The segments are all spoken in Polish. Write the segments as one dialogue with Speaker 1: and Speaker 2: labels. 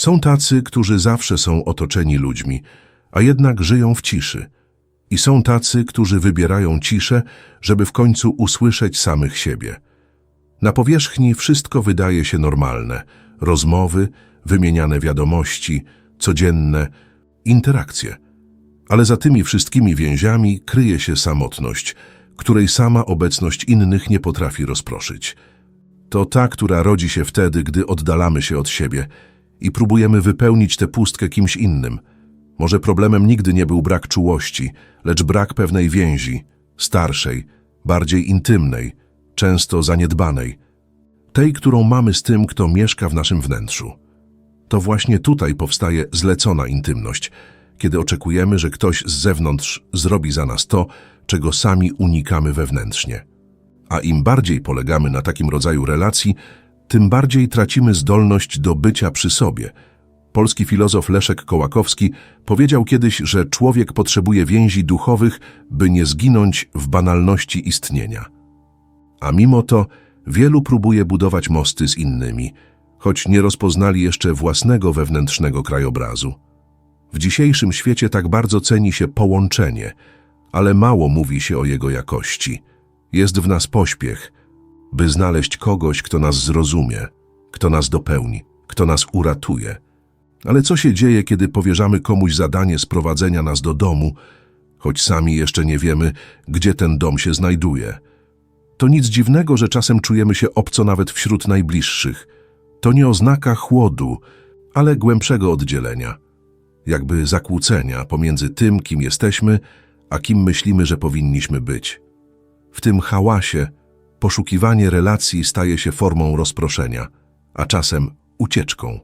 Speaker 1: Są tacy, którzy zawsze są otoczeni ludźmi, a jednak żyją w ciszy. I są tacy, którzy wybierają ciszę, żeby w końcu usłyszeć samych siebie. Na powierzchni wszystko wydaje się normalne. Rozmowy, wymieniane wiadomości, codzienne interakcje. Ale za tymi wszystkimi więziami kryje się samotność, której sama obecność innych nie potrafi rozproszyć. To ta, która rodzi się wtedy, gdy oddalamy się od siebie i próbujemy wypełnić tę pustkę kimś innym. Może problemem nigdy nie był brak czułości, lecz brak pewnej więzi, starszej, bardziej intymnej, często zaniedbanej, tej, którą mamy z tym, kto mieszka w naszym wnętrzu. To właśnie tutaj powstaje zlecona intymność, kiedy oczekujemy, że ktoś z zewnątrz zrobi za nas to, czego sami unikamy wewnętrznie. A im bardziej polegamy na takim rodzaju relacji, tym bardziej tracimy zdolność do bycia przy sobie. Polski filozof Leszek Kołakowski powiedział kiedyś, że człowiek potrzebuje więzi duchowych, by nie zginąć w banalności istnienia. A mimo to wielu próbuje budować mosty z innymi, choć nie rozpoznali jeszcze własnego wewnętrznego krajobrazu. W dzisiejszym świecie tak bardzo ceni się połączenie, ale mało mówi się o jego jakości. Jest w nas pośpiech, by znaleźć kogoś, kto nas zrozumie, kto nas dopełni, kto nas uratuje. Ale co się dzieje, kiedy powierzamy komuś zadanie sprowadzenia nas do domu, choć sami jeszcze nie wiemy, gdzie ten dom się znajduje? To nic dziwnego, że czasem czujemy się obco nawet wśród najbliższych. To nie oznaka chłodu, ale głębszego oddzielenia, jakby zakłócenia pomiędzy tym, kim jesteśmy, a kim myślimy, że powinniśmy być. W tym hałasie poszukiwanie relacji staje się formą rozproszenia, a czasem ucieczką.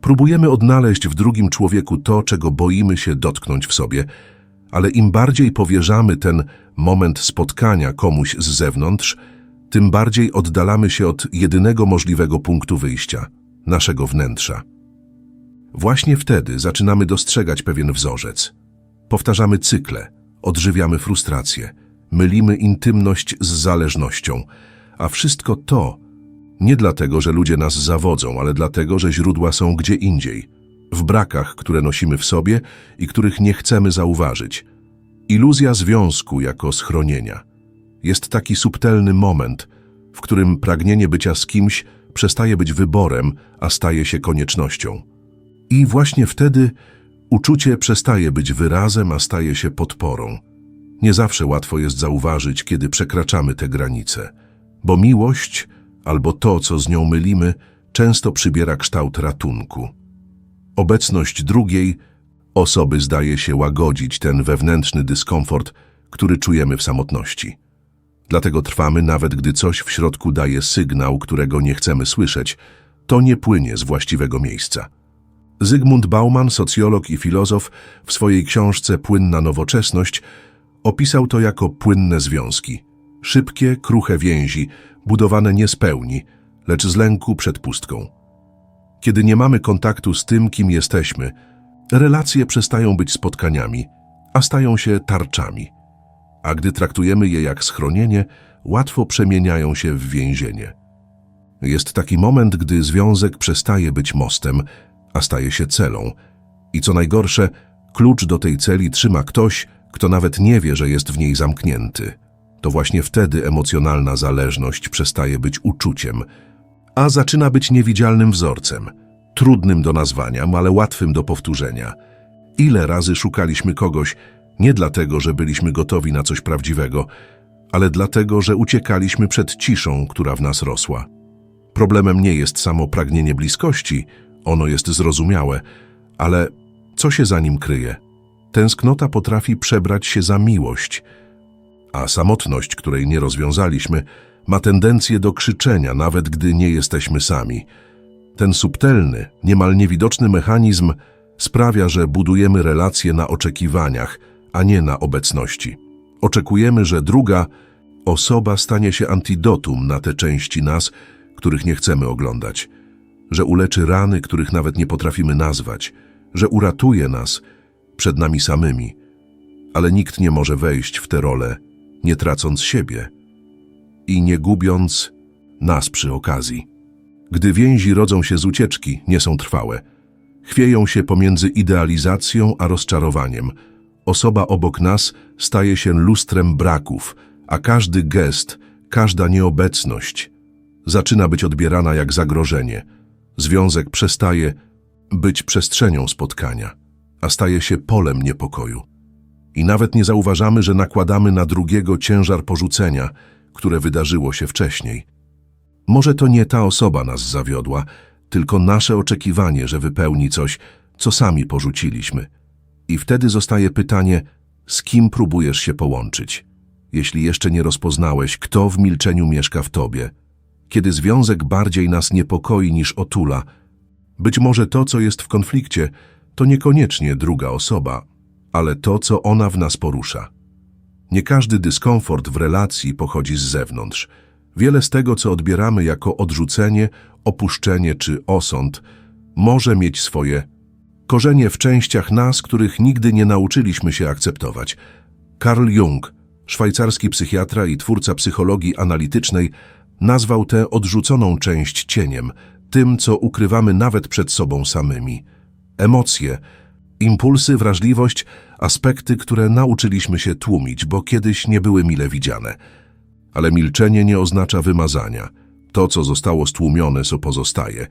Speaker 1: Próbujemy odnaleźć w drugim człowieku to, czego boimy się dotknąć w sobie, ale im bardziej powierzamy ten moment spotkania komuś z zewnątrz, tym bardziej oddalamy się od jedynego możliwego punktu wyjścia naszego wnętrza. Właśnie wtedy zaczynamy dostrzegać pewien wzorzec. Powtarzamy cykle, odżywiamy frustrację, mylimy intymność z zależnością, a wszystko to nie dlatego, że ludzie nas zawodzą, ale dlatego, że źródła są gdzie indziej, w brakach, które nosimy w sobie i których nie chcemy zauważyć. Iluzja związku jako schronienia. Jest taki subtelny moment, w którym pragnienie bycia z kimś przestaje być wyborem, a staje się koniecznością. I właśnie wtedy uczucie przestaje być wyrazem, a staje się podporą. Nie zawsze łatwo jest zauważyć, kiedy przekraczamy te granice, bo miłość albo to, co z nią mylimy, często przybiera kształt ratunku. Obecność drugiej osoby zdaje się łagodzić ten wewnętrzny dyskomfort, który czujemy w samotności. Dlatego trwamy, nawet gdy coś w środku daje sygnał, którego nie chcemy słyszeć, to nie płynie z właściwego miejsca. Zygmunt Bauman, socjolog i filozof, w swojej książce Płynna nowoczesność opisał to jako płynne związki. Szybkie, kruche więzi, budowane nie z pełni, lecz z lęku przed pustką. Kiedy nie mamy kontaktu z tym, kim jesteśmy, relacje przestają być spotkaniami, a stają się tarczami. A gdy traktujemy je jak schronienie, łatwo przemieniają się w więzienie. Jest taki moment, gdy związek przestaje być mostem, a staje się celą. I co najgorsze, klucz do tej celi trzyma ktoś, kto nawet nie wie, że jest w niej zamknięty. To właśnie wtedy emocjonalna zależność przestaje być uczuciem, a zaczyna być niewidzialnym wzorcem, trudnym do nazwania, ale łatwym do powtórzenia. Ile razy szukaliśmy kogoś nie dlatego, że byliśmy gotowi na coś prawdziwego, ale dlatego, że uciekaliśmy przed ciszą, która w nas rosła. Problemem nie jest samo pragnienie bliskości, ono jest zrozumiałe, ale co się za nim kryje? Tęsknota potrafi przebrać się za miłość, a samotność, której nie rozwiązaliśmy, ma tendencję do krzyczenia, nawet gdy nie jesteśmy sami. Ten subtelny, niemal niewidoczny mechanizm sprawia, że budujemy relacje na oczekiwaniach, a nie na obecności. Oczekujemy, że druga osoba stanie się antidotum na te części nas, których nie chcemy oglądać, że uleczy rany, których nawet nie potrafimy nazwać, że uratuje nas przed nami samymi, ale nikt nie może wejść w tę rolę, nie tracąc siebie i nie gubiąc nas przy okazji. Gdy więzi rodzą się z ucieczki, nie są trwałe. Chwieją się pomiędzy idealizacją a rozczarowaniem. Osoba obok nas staje się lustrem braków, a każdy gest, każda nieobecność zaczyna być odbierana jak zagrożenie. Związek przestaje być przestrzenią spotkania, a staje się polem niepokoju. I nawet nie zauważamy, że nakładamy na drugiego ciężar porzucenia, które wydarzyło się wcześniej. Może to nie ta osoba nas zawiodła, tylko nasze oczekiwanie, że wypełni coś, co sami porzuciliśmy. I wtedy zostaje pytanie, z kim próbujesz się połączyć? Jeśli jeszcze nie rozpoznałeś, kto w milczeniu mieszka w tobie, kiedy związek bardziej nas niepokoi niż otula, być może to, co jest w konflikcie, to niekoniecznie druga osoba, ale to, co ona w nas porusza. Nie każdy dyskomfort w relacji pochodzi z zewnątrz. Wiele z tego, co odbieramy jako odrzucenie, opuszczenie czy osąd, może mieć swoje korzenie w częściach nas, których nigdy nie nauczyliśmy się akceptować. Carl Jung, szwajcarski psychiatra i twórca psychologii analitycznej, nazwał tę odrzuconą część cieniem, tym, co ukrywamy nawet przed sobą samymi. Emocje, impulsy, wrażliwość, aspekty, które nauczyliśmy się tłumić, bo kiedyś nie były mile widziane. Ale milczenie nie oznacza wymazania. To, co zostało stłumione, co pozostaje.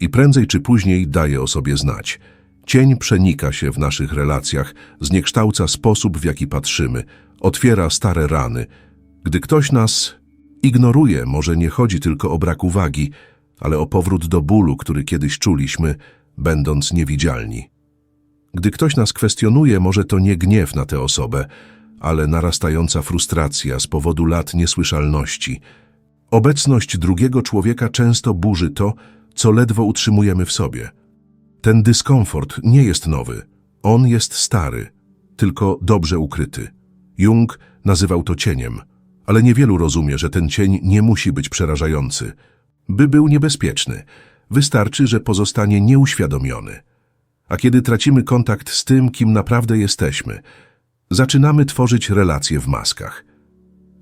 Speaker 1: I prędzej czy później daje o sobie znać. Cień przenika się w naszych relacjach, zniekształca sposób, w jaki patrzymy, otwiera stare rany. Gdy ktoś nas ignoruje, może nie chodzi tylko o brak uwagi, ale o powrót do bólu, który kiedyś czuliśmy, będąc niewidzialni. Gdy ktoś nas kwestionuje, może to nie gniew na tę osobę, ale narastająca frustracja z powodu lat niesłyszalności. Obecność drugiego człowieka często burzy to, co ledwo utrzymujemy w sobie. Ten dyskomfort nie jest nowy, on jest stary, tylko dobrze ukryty. Jung nazywał to cieniem, ale niewielu rozumie, że ten cień nie musi być przerażający. By był niebezpieczny, wystarczy, że pozostanie nieuświadomiony. A kiedy tracimy kontakt z tym, kim naprawdę jesteśmy, zaczynamy tworzyć relacje w maskach.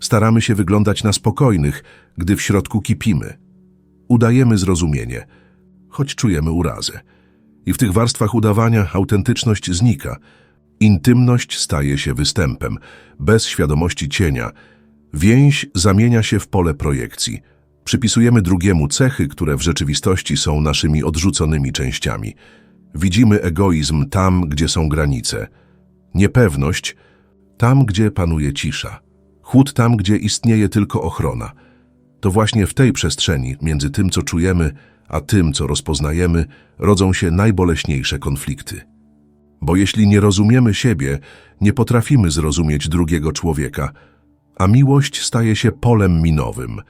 Speaker 1: Staramy się wyglądać na spokojnych, gdy w środku kipimy. Udajemy zrozumienie, choć czujemy urazę. I w tych warstwach udawania autentyczność znika. Intymność staje się występem, bez świadomości cienia. Więź zamienia się w pole projekcji. Przypisujemy drugiemu cechy, które w rzeczywistości są naszymi odrzuconymi częściami. Widzimy egoizm tam, gdzie są granice. Niepewność tam, gdzie panuje cisza. Chłód tam, gdzie istnieje tylko ochrona. To właśnie w tej przestrzeni, między tym, co czujemy, a tym, co rozpoznajemy, rodzą się najboleśniejsze konflikty. Bo jeśli nie rozumiemy siebie, nie potrafimy zrozumieć drugiego człowieka, a miłość staje się polem minowym.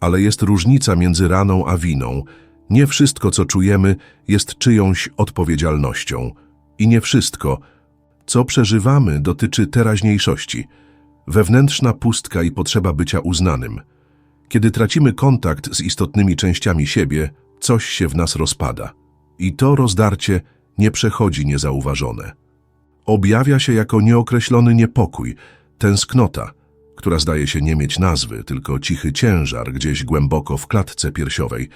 Speaker 1: Ale jest różnica między raną a winą. Nie wszystko, co czujemy, jest czyjąś odpowiedzialnością. I nie wszystko, co przeżywamy, dotyczy teraźniejszości. Wewnętrzna pustka i potrzeba bycia uznanym. Kiedy tracimy kontakt z istotnymi częściami siebie, coś się w nas rozpada. I to rozdarcie nie przechodzi niezauważone. Objawia się jako nieokreślony niepokój, tęsknota, która zdaje się nie mieć nazwy, tylko cichy ciężar gdzieś głęboko w klatce piersiowej.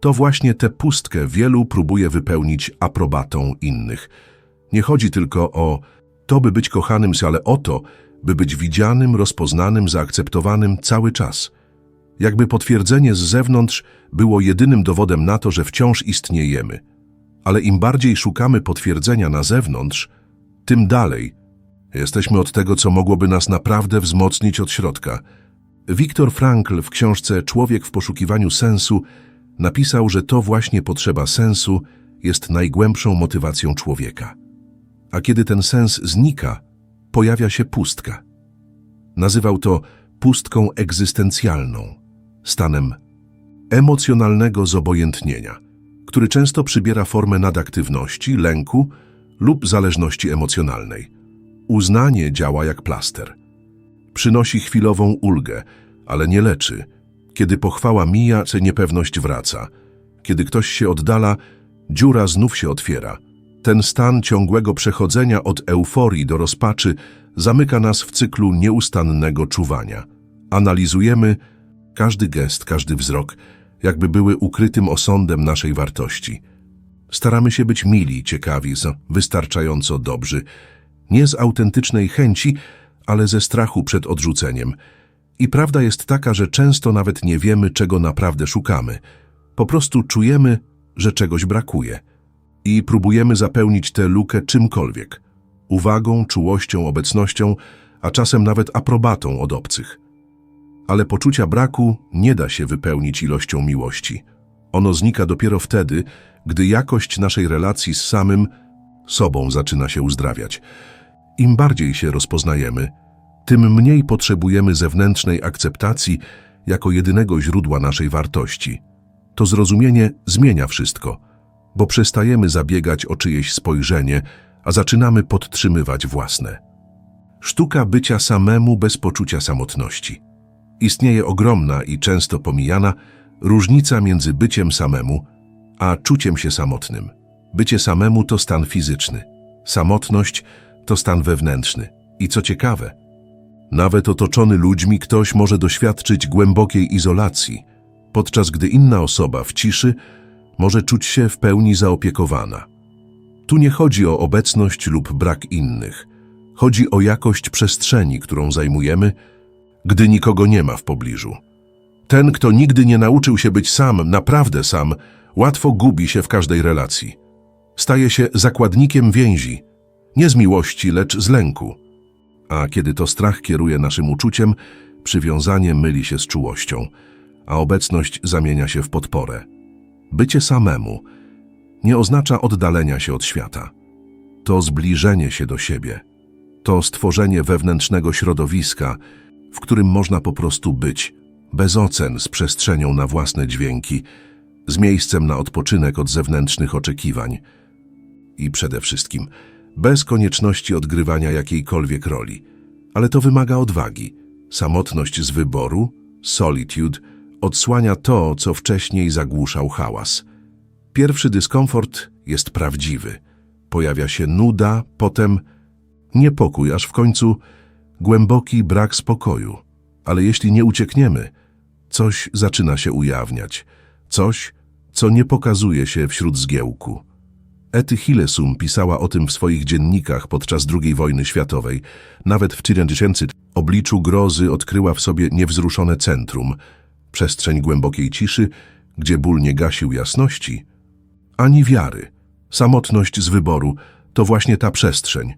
Speaker 1: To właśnie tę pustkę wielu próbuje wypełnić aprobatą innych. Nie chodzi tylko o to, by być kochanym, ale o to, by być widzianym, rozpoznanym, zaakceptowanym cały czas. Jakby potwierdzenie z zewnątrz było jedynym dowodem na to, że wciąż istniejemy. Ale im bardziej szukamy potwierdzenia na zewnątrz, tym dalej jesteśmy od tego, co mogłoby nas naprawdę wzmocnić od środka. Viktor Frankl w książce Człowiek w poszukiwaniu sensu napisał, że to właśnie potrzeba sensu jest najgłębszą motywacją człowieka. A kiedy ten sens znika, pojawia się pustka. Nazywał to pustką egzystencjalną, stanem emocjonalnego zobojętnienia, który często przybiera formę nadaktywności, lęku lub zależności emocjonalnej. Uznanie działa jak plaster. Przynosi chwilową ulgę, ale nie leczy. Kiedy pochwała mija, niepewność wraca. Kiedy ktoś się oddala, dziura znów się otwiera. Ten stan ciągłego przechodzenia od euforii do rozpaczy zamyka nas w cyklu nieustannego czuwania. Analizujemy każdy gest, każdy wzrok, jakby były ukrytym osądem naszej wartości. Staramy się być mili, ciekawi, wystarczająco dobrzy, nie z autentycznej chęci, ale ze strachu przed odrzuceniem. I prawda jest taka, że często nawet nie wiemy, czego naprawdę szukamy. Po prostu czujemy, że czegoś brakuje. I próbujemy zapełnić tę lukę czymkolwiek. Uwagą, czułością, obecnością, a czasem nawet aprobatą od obcych. Ale poczucia braku nie da się wypełnić ilością miłości. Ono znika dopiero wtedy, gdy jakość naszej relacji z samym sobą zaczyna się uzdrawiać. Im bardziej się rozpoznajemy, tym mniej potrzebujemy zewnętrznej akceptacji jako jedynego źródła naszej wartości. To zrozumienie zmienia wszystko, bo przestajemy zabiegać o czyjeś spojrzenie, a zaczynamy podtrzymywać własne. Sztuka bycia samemu bez poczucia samotności. Istnieje ogromna i często pomijana różnica między byciem samemu a czuciem się samotnym. Bycie samemu to stan fizyczny, samotność to stan wewnętrzny. I co ciekawe, nawet otoczony ludźmi ktoś może doświadczyć głębokiej izolacji, podczas gdy inna osoba w ciszy może czuć się w pełni zaopiekowana. Tu nie chodzi o obecność lub brak innych. Chodzi o jakość przestrzeni, którą zajmujemy, gdy nikogo nie ma w pobliżu. Ten, kto nigdy nie nauczył się być sam, naprawdę sam, łatwo gubi się w każdej relacji. Staje się zakładnikiem więzi, nie z miłości, lecz z lęku. A kiedy to strach kieruje naszym uczuciem, przywiązanie myli się z czułością, a obecność zamienia się w podporę. Bycie samemu nie oznacza oddalenia się od świata. To zbliżenie się do siebie. To stworzenie wewnętrznego środowiska, w którym można po prostu być, bez ocen, z przestrzenią na własne dźwięki, z miejscem na odpoczynek od zewnętrznych oczekiwań i przede wszystkim bez konieczności odgrywania jakiejkolwiek roli. Ale to wymaga odwagi. Samotność z wyboru, solitude, odsłania to, co wcześniej zagłuszał hałas. Pierwszy dyskomfort jest prawdziwy. Pojawia się nuda, potem niepokój, aż w końcu głęboki brak spokoju. Ale jeśli nie uciekniemy, coś zaczyna się ujawniać. Coś, co nie pokazuje się wśród zgiełku. Ety Hillesum pisała o tym w swoich dziennikach podczas II wojny światowej. Nawet w 4000 obliczu grozy odkryła w sobie niewzruszone centrum, przestrzeń głębokiej ciszy, gdzie ból nie gasił jasności, ani wiary. Samotność z wyboru to właśnie ta przestrzeń.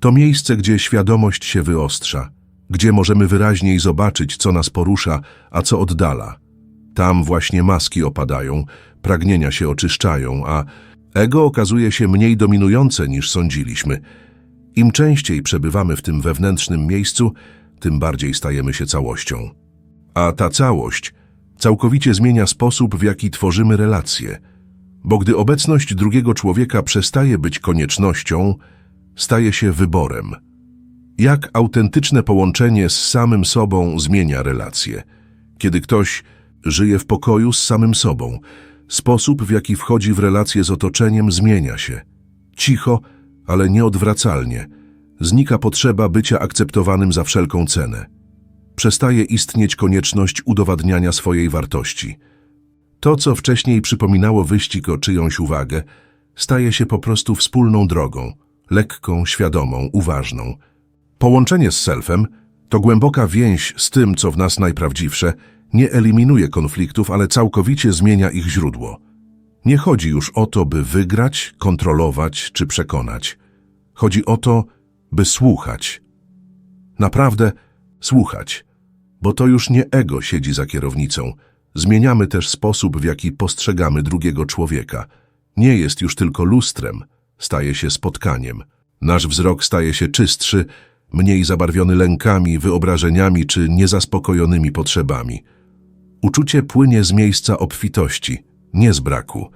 Speaker 1: To miejsce, gdzie świadomość się wyostrza, gdzie możemy wyraźniej zobaczyć, co nas porusza, a co oddala. Tam właśnie maski opadają, pragnienia się oczyszczają, a ego okazuje się mniej dominujące niż sądziliśmy. Im częściej przebywamy w tym wewnętrznym miejscu, tym bardziej stajemy się całością. A ta całość całkowicie zmienia sposób, w jaki tworzymy relacje. Bo gdy obecność drugiego człowieka przestaje być koniecznością, staje się wyborem. Jak autentyczne połączenie z samym sobą zmienia relacje. Kiedy ktoś żyje w pokoju z samym sobą, sposób, w jaki wchodzi w relacje z otoczeniem, zmienia się. Cicho, ale nieodwracalnie. Znika potrzeba bycia akceptowanym za wszelką cenę. Przestaje istnieć konieczność udowadniania swojej wartości. To, co wcześniej przypominało wyścig o czyjąś uwagę, staje się po prostu wspólną drogą, lekką, świadomą, uważną. Połączenie z selfem to głęboka więź z tym, co w nas najprawdziwsze, nie eliminuje konfliktów, ale całkowicie zmienia ich źródło. Nie chodzi już o to, by wygrać, kontrolować czy przekonać. Chodzi o to, by słuchać. Naprawdę słuchać, bo to już nie ego siedzi za kierownicą. Zmieniamy też sposób, w jaki postrzegamy drugiego człowieka. Nie jest już tylko lustrem, staje się spotkaniem. Nasz wzrok staje się czystszy, mniej zabarwiony lękami, wyobrażeniami czy niezaspokojonymi potrzebami. Uczucie płynie z miejsca obfitości, nie z braku.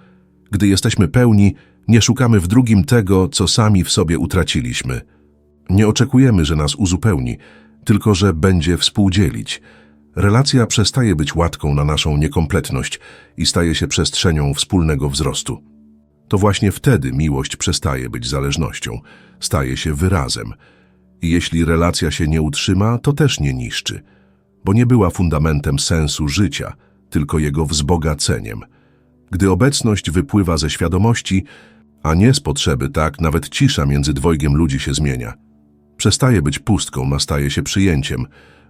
Speaker 1: Gdy jesteśmy pełni, nie szukamy w drugim tego, co sami w sobie utraciliśmy. Nie oczekujemy, że nas uzupełni, tylko że będzie współdzielić. Relacja przestaje być łatką na naszą niekompletność i staje się przestrzenią wspólnego wzrostu. To właśnie wtedy miłość przestaje być zależnością, staje się wyrazem. I jeśli relacja się nie utrzyma, to też nie niszczy, bo nie była fundamentem sensu życia, tylko jego wzbogaceniem. Gdy obecność wypływa ze świadomości, a nie z potrzeby, tak nawet cisza między dwojgiem ludzi się zmienia. Przestaje być pustką, a staje się przyjęciem,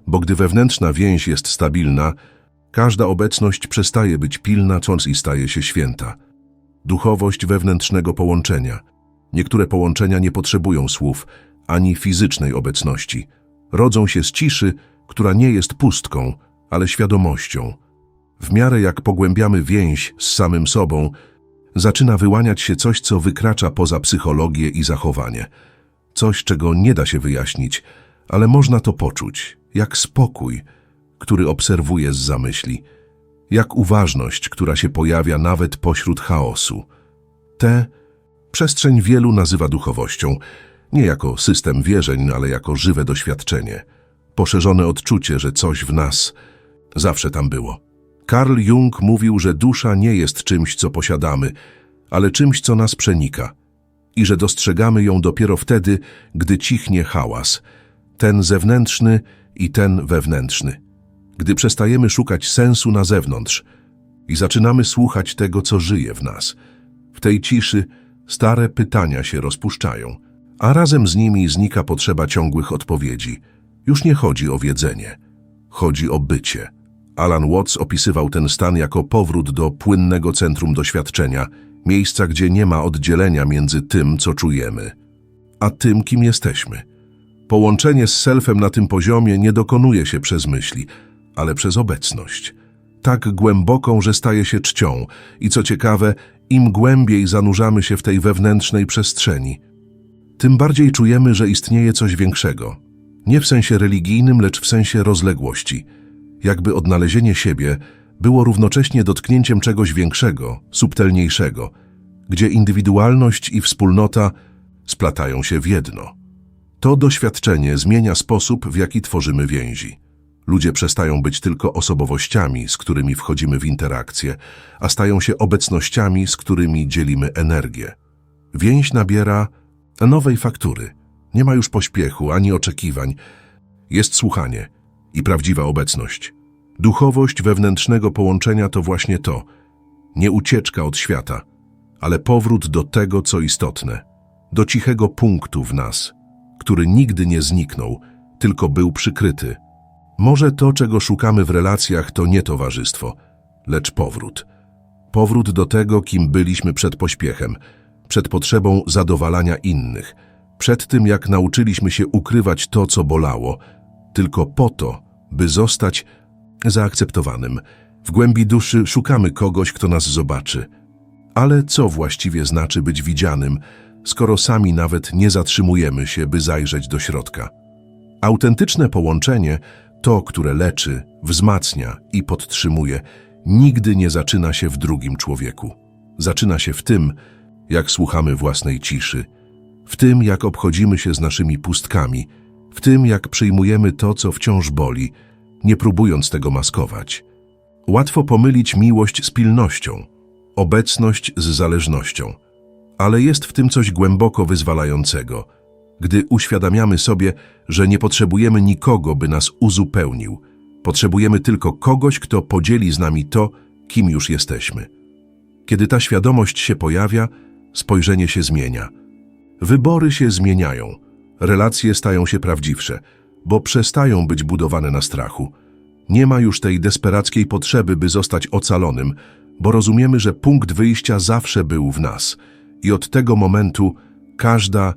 Speaker 1: bo gdy wewnętrzna więź jest stabilna, każda obecność przestaje być pilna, cząc i staje się święta. Duchowość wewnętrznego połączenia. Niektóre połączenia nie potrzebują słów, ani fizycznej obecności. Rodzą się z ciszy, która nie jest pustką, ale świadomością. W miarę jak pogłębiamy więź z samym sobą, zaczyna wyłaniać się coś, co wykracza poza psychologię i zachowanie. Coś, czego nie da się wyjaśnić, ale można to poczuć, jak spokój, który obserwuje z zamyśli, jak uważność, która się pojawia nawet pośród chaosu. Tę przestrzeń wielu nazywa duchowością, nie jako system wierzeń, ale jako żywe doświadczenie, poszerzone odczucie, że coś w nas zawsze tam było. Carl Jung mówił, że dusza nie jest czymś, co posiadamy, ale czymś, co nas przenika i że dostrzegamy ją dopiero wtedy, gdy cichnie hałas, ten zewnętrzny i ten wewnętrzny. Gdy przestajemy szukać sensu na zewnątrz i zaczynamy słuchać tego, co żyje w nas. W tej ciszy stare pytania się rozpuszczają, a razem z nimi znika potrzeba ciągłych odpowiedzi. Już nie chodzi o wiedzenie, chodzi o bycie. Alan Watts opisywał ten stan jako powrót do płynnego centrum doświadczenia, miejsca, gdzie nie ma oddzielenia między tym, co czujemy, a tym, kim jesteśmy. Połączenie z selfem na tym poziomie nie dokonuje się przez myśli, ale przez obecność. Tak głęboką, że staje się czcią i co ciekawe, im głębiej zanurzamy się w tej wewnętrznej przestrzeni, tym bardziej czujemy, że istnieje coś większego. Nie w sensie religijnym, lecz w sensie rozległości. Jakby odnalezienie siebie było równocześnie dotknięciem czegoś większego, subtelniejszego, gdzie indywidualność i wspólnota splatają się w jedno. To doświadczenie zmienia sposób, w jaki tworzymy więzi. Ludzie przestają być tylko osobowościami, z którymi wchodzimy w interakcję, a stają się obecnościami, z którymi dzielimy energię. Więź nabiera nowej faktury. Nie ma już pośpiechu ani oczekiwań. Jest słuchanie i prawdziwa obecność. Duchowość wewnętrznego połączenia to właśnie to. Nie ucieczka od świata, ale powrót do tego, co istotne. Do cichego punktu w nas, który nigdy nie zniknął, tylko był przykryty. Może to, czego szukamy w relacjach, to nie towarzystwo, lecz powrót. Powrót do tego, kim byliśmy przed pośpiechem, przed potrzebą zadowalania innych, przed tym, jak nauczyliśmy się ukrywać to, co bolało, tylko po to, by zostać zaakceptowanym. W głębi duszy szukamy kogoś, kto nas zobaczy. Ale co właściwie znaczy być widzianym, skoro sami nawet nie zatrzymujemy się, by zajrzeć do środka? Autentyczne połączenie, to, które leczy, wzmacnia i podtrzymuje, nigdy nie zaczyna się w drugim człowieku. Zaczyna się w tym, jak słuchamy własnej ciszy, w tym, jak obchodzimy się z naszymi pustkami, w tym, jak przyjmujemy to, co wciąż boli, nie próbując tego maskować. Łatwo pomylić miłość z pilnością, obecność z zależnością, ale jest w tym coś głęboko wyzwalającego, gdy uświadamiamy sobie, że nie potrzebujemy nikogo, by nas uzupełnił. Potrzebujemy tylko kogoś, kto podzieli z nami to, kim już jesteśmy. Kiedy ta świadomość się pojawia, spojrzenie się zmienia. Wybory się zmieniają, relacje stają się prawdziwsze, bo przestają być budowane na strachu. Nie ma już tej desperackiej potrzeby, by zostać ocalonym, bo rozumiemy, że punkt wyjścia zawsze był w nas i od tego momentu każda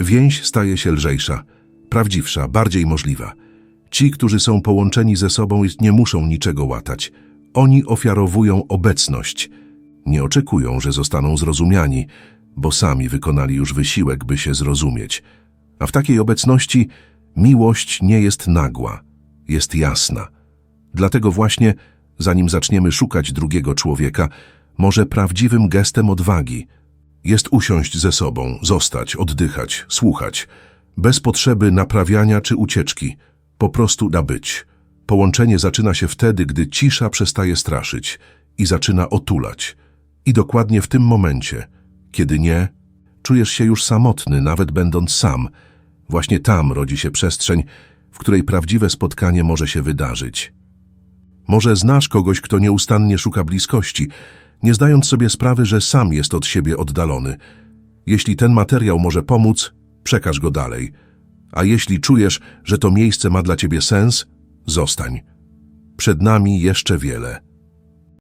Speaker 1: więź staje się lżejsza, prawdziwsza, bardziej możliwa. Ci, którzy są połączeni ze sobą, nie muszą niczego łatać. Oni ofiarowują obecność. Nie oczekują, że zostaną zrozumiani, bo sami wykonali już wysiłek, by się zrozumieć. A w takiej obecności Miłość nie jest nagła, jest jasna. Dlatego właśnie, zanim zaczniemy szukać drugiego człowieka, może prawdziwym gestem odwagi jest usiąść ze sobą, zostać, oddychać, słuchać, bez potrzeby naprawiania czy ucieczki, po prostu da być. Połączenie zaczyna się wtedy, gdy cisza przestaje straszyć i zaczyna otulać. I dokładnie w tym momencie, kiedy nie, czujesz się już samotny, nawet będąc sam, Właśnie tam rodzi się przestrzeń, w której prawdziwe spotkanie może się wydarzyć. Może znasz kogoś, kto nieustannie szuka bliskości, nie zdając sobie sprawy, że sam jest od siebie oddalony. Jeśli ten materiał może pomóc, przekaż go dalej. A jeśli czujesz, że to miejsce ma dla ciebie sens, zostań. Przed nami jeszcze wiele.